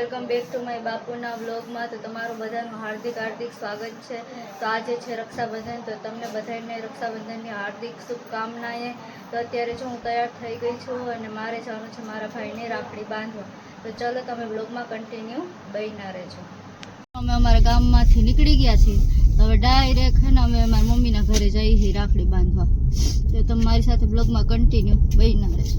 Welcome back to my બાપુના વ્લોગમાં. તો તમારું બધાનું હાર્દિક હાર્દિક સ્વાગત છે. તો આજે છે રક્ષાબંધન. તો તમને બધાને રક્ષાબંધનની હાર્દિક શુભકામનાએ. તો અત્યારે જો હું તૈયાર થઈ ગઈ છું અને મારે જવાનું છે મારા ભાઈને રાખડી બાંધવા. તો ચલો તમે વ્લોગમાં કન્ટિન્યુ બહીના રહેજો. અમે અમારા ગામમાંથી નીકળી ગયા છીએ. હવે ડાયરેક્ટ છે ને અમે મારા મમ્મીના ઘરે જઈએ છીએ રાખડી બાંધવા. તો તમે મારી સાથે બ્લોગમાં કન્ટિન્યુ બહીના રહેજો.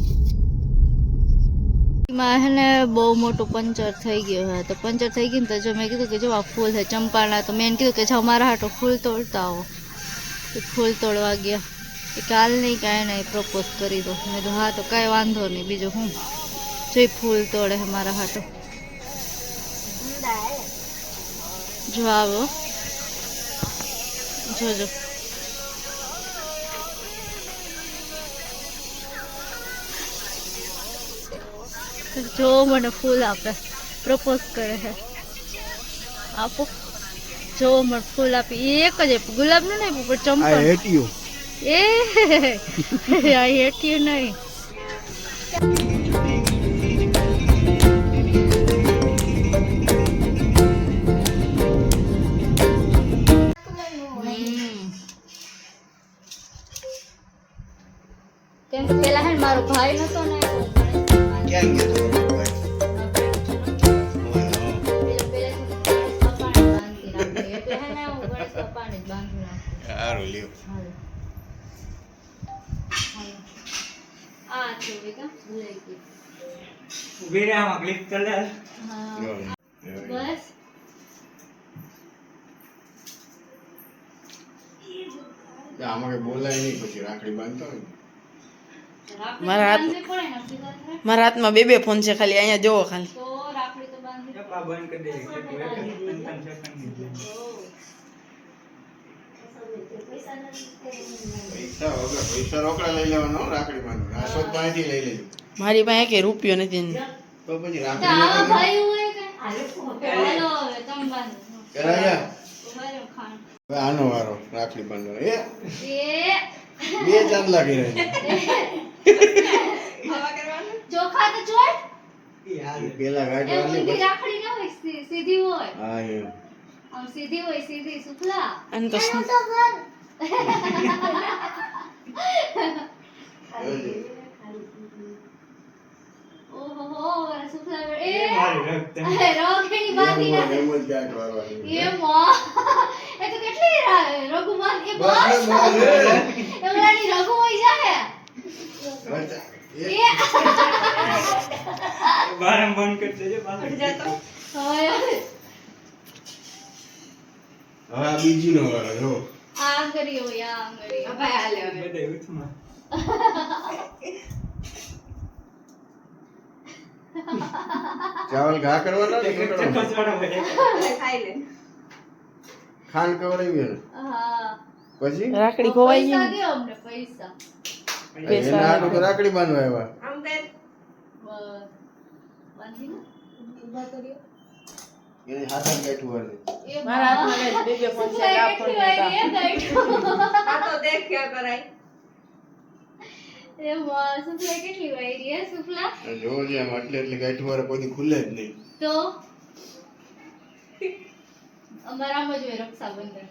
માં હે ને બહુ મોટું પંચર થઈ ગયું હે. તો પંચર થઈ ગયું ને તો જો મેં કીધું કે જો આ ફૂલ છે ચંપાના તો મેં કીધું કે જો મારા હાટો ફૂલ તોડતા આવો. તો ફૂલ તોડવા ગયા. એ કાલ નહીં કાંઈ નહીં પ્રપોઝ કરી દો. મેં કીધું હા તો કાંઈ વાંધો નહીં. બીજું હું? જોઈ ફૂલ તોડે હે મારા હાટો. જો આવો. જોજો. જો મને ફૂલ આપે પ્રપોઝ કરે છે આપો જો મને ફૂલ આપી એક જ આપ્યું ગુલાબનું નહીં આપ્યું પણ ચંપા હેટ યુ એ આ હેઠ્યું નહીં હમ. કેમ કે પેલા હે ને મારો ભાઈ નતો ને તો મને ક્યાં ગયો ઊભી રહે આમાં ક્લિક કરી લ્યો. બસ આમાં બોલાય નહીં પછી રાખડી બાંધતા હોય મારા હાથ-. મારા હાથમાં બે બે ફોન છે ખાલી અહીંયા જોવો ખાલી. તો રાખડી તો બાંધવી ચપા બંધ કરી દે કેટલું એક જ પંચાવન સેકન્ડની છે. પૈસા વગર પૈસા રોકડા લઈ લેવાનો હો રાખડી બાંધવા આ શોધ પાસેથી લઈ લેજો. મારી પાસે કે રૂપિયો નથી તો પછી આનો વારો રાખડી બાંધવાનો. એ એ બે ચાંદલા કર્યા ચોખા તો ચોટ પેલા એ ગાંઠ વાળી ઊંધી પછી- રાખડી ના હોય સીધી હોય. હા એમ. આમ સીધી હોય સીધી શુક્લા. અને તો ઓહો શુક્લા એ એ મારી રક્ત. રોગણી બાંધી એમ એમ જ ગાંઠ વાળવાની. એ માં. એ તો કેટલી રઘુમાન એ બસ. એ ઓલાની રઘુ હોય જાય અચ્છા. એ એ બારમ બંધ કરી દેજો પાછું. હવે હવે. બીજી નો વારો જો. આ આંગળી હોય આ આંગળી. બધાય ઉથમાં. ચાવલ ઘા કરવાનો ને હા. પછી? રાખડી ખોવાઈ ગઈ અમને પૈસા. એના હાટુ તો રાખડી બાંધવા આવ્યા. બસ. બાંધી ને કર્યો. એને હાથા ગાંઠું વાળે. મારા હાથમાં બે બે ફોન છે આ ફોન કેટલી. વાયરી હે ગાંઠ? એ માં, સુખલાએ કેટલી વાયરી હે સુખલા જોવો છે આમ આટલી આટલી ગાંઠું વાળે કોઈ ખુલે જ નહીં. તો? અમારામાં જ હોય રક્ષાબંધન.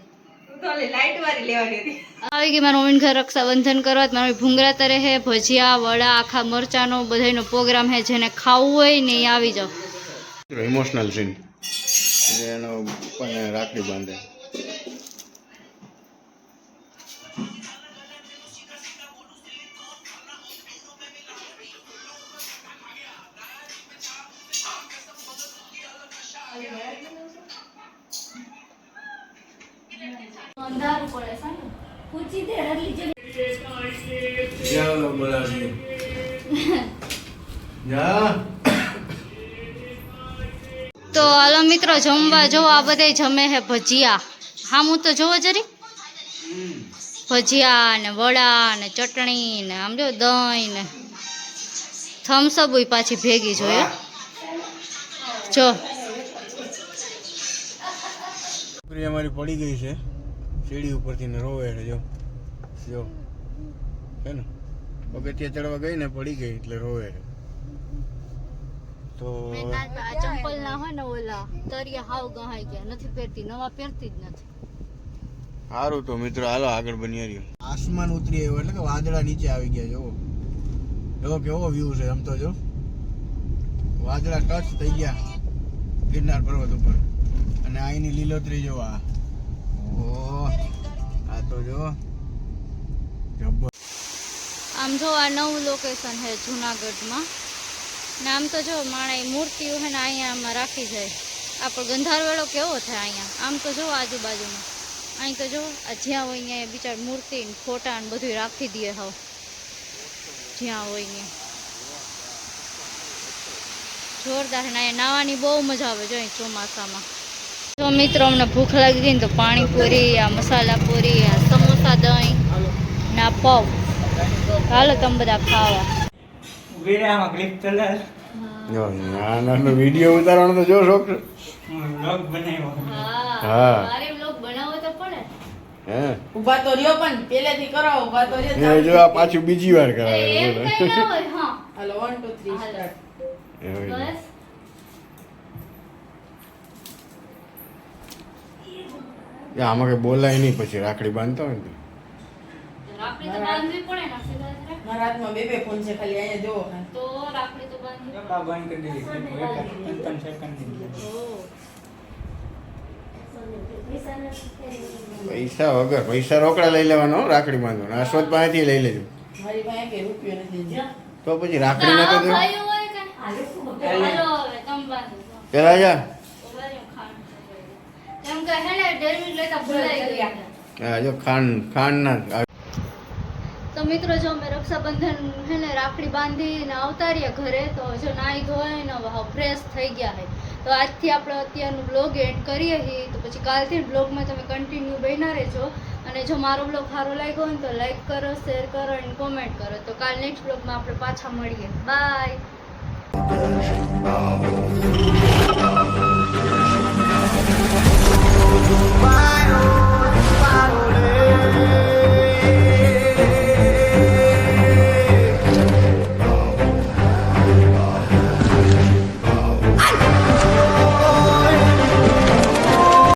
આવી ગઈ મારા મમ્મીને ઘર રક્ષાબંધન કરવા મારી ભૂંગરા તરે હે ભજીયા વડા આખા મરચાનો બધાયનો પ્રોગ્રામ હે જેને ખાવું હોય ને એ આવી જાઓ. ઇમોશનલ સીન એનો રાખડી બાંધે. અંધારું પડે સાને પૂછી દે રગલી જે જાવ બોલાવી જા. તો હાલો મિત્રો જમવા જો આ બધે જમે હે ભજીયા. હા હું તો જોવો જરી. ભજીયા ને વડા ને ચટણી ને આમ જો દહીં ને. થમ્સઅપ પાછી ભેગી જોઈએ જો. અમારી પડી ગઈ છે. સીડી ઉપરથી ને રોવે છે જો જો હે ને? પગથિયા ચડવા ગઈ ને પડી ગઈ એટલે રોવે તો આ ચંપલ ના હોય ને ઓલા તરિયા હાવ ગહાઈ ગયા નથી પહેરતી નવા પહેરતી જ નથી. સારું તો મિત્રો હાલો આગળ બની રહ્યું. આસમાન ઉતરી આવ્યો એટલે કે વાદળા નીચે આવી ગયા જોવો જોવો કેવો વ્યૂ છે આમ તો જો. વાદળા ટચ થઈ ગયા ગિરનાર પર્વત ઉપર. અને અહીંની લીલોતરી જોવા આ. આમ જો આ નવું લોકેશન છે જુનાગઢમાં. ને આમ તો જો માણે મૂર્તિઓ છે ને અહીંયા આમાં રાખી જાય આપણો ગંધારવેળો કેવો થાય અહીંયા? આમ તો જો આજુબાજુમાં. અહીં તો જો આ જ્યાં હોય અહીંયા બિચાર મૂર્તિ ને ફોટા ને બધું રાખી દે હવે. જ્યાં હોય અહીંયા જોરદાર ને અહીંયા નાવાની બહુ મજા આવે જો અહીં ચોમાસામાં. જો મિત્રો અમને ભૂખ લાગી ગઈ ને તો પાણીપુરી આ મસાલાપુરી આ સમોસા દહીં ના પવ હાલો તમે બધા ખાવા. વીડિયો ઉતારવાનો તો જો શોખ. હું vlog બનાવ્યો. હા. મારે બ્લોગ બનાવવો તો પડે. હે? ઊભા તો રહ્યો પણ પેલેથી કરો ઊભા તો રહ્યો. જો આ પાછું બીજી વાર કરાવે હાલો. સ્ટાર્ટ બસ. એ આમાં કઈ બોલાય નહીં પછી રાખડી બાંધતા હોય ને રાખડી તો બાંધવી પડે ને મારા હાથમાં બે બે ફોન છે ખાલી અહીંયા જોવો તો રાખડી તો બાંધવી એક બંધ કરી દીધી ત્રણ ત્રણ સેકન્ડ પૈસા વગર પૈસા રોકડા લઈ લેવાનો હો, રાખડી બાંધવાનો. અશ્વત પાસેથી લઈ લેજો. મારી પાસે રૂપિયો નથી તો પછી રાખડી ના તો દે ખાયું હોય કે? હાલો. હવે તમે બાંધો પેલા જા ઊભા રહ્યો, ખાંડ છે. એમ કે હે ને ડેરી લેતા ભૂલાઈ ગયા હા જો ખાંડ ખાંડ ના તો મિત્રો જો અમે રક્ષાબંધન હે ને રાખડી બાંધીને આવતા રહ્યા ઘરે તો જો નાહી ધોઈને ને ફ્રેશ થઈ ગયા છે તો આજથી આપણે અત્યારનું બ્લોગ એન્ડ કરીએ છીએ તો પછી કાલથી બ્લોગમાં તમે કન્ટિન્યુ બન્યા રહેજો. અને જો મારો બ્લોગ સારો લાગ્યો હોય ને તો લાઈક કરો શેર કરો અને કોમેન્ટ કરો. તો કાલ નેક્સ્ટ બ્લોગમાં આપણે પાછા મળીએ. Bye my own.